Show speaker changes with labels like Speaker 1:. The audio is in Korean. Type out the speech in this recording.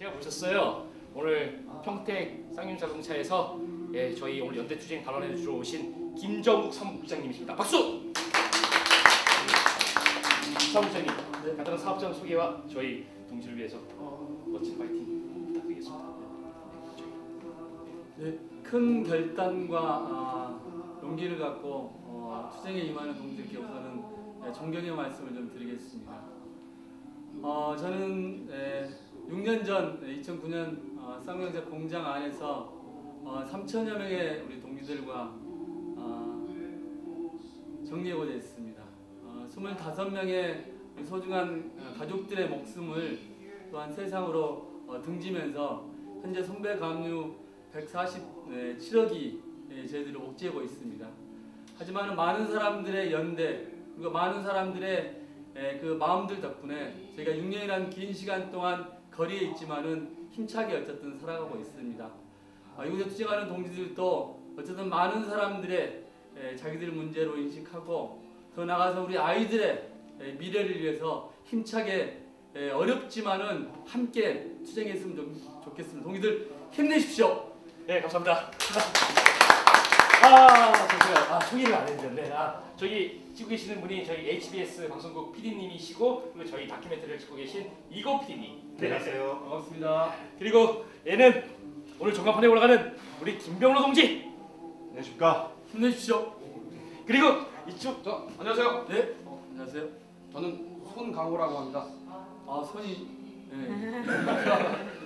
Speaker 1: 제가 모셨어요. 오늘 평택 쌍용자동차에서 예, 저희 오늘 연대 투쟁 발언해 주러 오신 김정국 사무국장님이십니다. 박수! 사무국장님, 간단한 사업장 소개와 저희 동지를 위해서 어, 멋진 파이팅 부탁드리겠습니다.
Speaker 2: 네, 큰 결단과 아, 용기를 갖고 어, 투쟁에 임하는 동지들께 우선은 예, 존경의 말씀을 좀 드리겠습니다. 어, 저는 예, 6년 전 2009년 어, 쌍용자 공장 안에서 어, 3천여 명의 우리 동지들과 어, 정리해보자 했습니다. 어, 25명의 우리 소중한 어, 가족들의 목숨을 또한 세상으로 어, 등지면서 현재 손배 감류 147억이 예, 저희들을 옥죄고 있습니다. 하지만 많은 사람들의 연대 그리고 많은 사람들의 예, 그 마음들 덕분에 저희가 6년이라는 긴 시간 동안 거리에 있지만은 힘차게 어쨌든 살아가고 있습니다. 아, 이곳에 투쟁하는 동지들도 어쨌든 많은 사람들의 예, 자기들 문제로 인식하고 더 나아가서 우리 아이들의 예, 미래를 위해서 힘차게 예, 어렵지만은 함께 투쟁했으면 좋- 좋겠습니다. 동지들 힘내십시오.
Speaker 1: 네, 감사합니다. 아, 잠시만요. 아, 소개를 안 해드렸네. 아, 저기 찍고 계시는 분이 저희 HBS 방송국 PD님이시고 그리고 저희 다큐멘터리를 찍고 계신 이고 PD님. 네,
Speaker 3: 안녕하세요.
Speaker 2: 반갑습니다.
Speaker 1: 그리고 얘는 오늘 전광판에 올라가는 우리 김병로 동지.
Speaker 3: 안녕하십니까.
Speaker 2: 힘내십시오.
Speaker 1: 그리고 이쪽
Speaker 4: 저 안녕하세요.
Speaker 2: 네. 안녕하세요.
Speaker 4: 저는 손강호라고 합니다.
Speaker 2: 아 손이 네.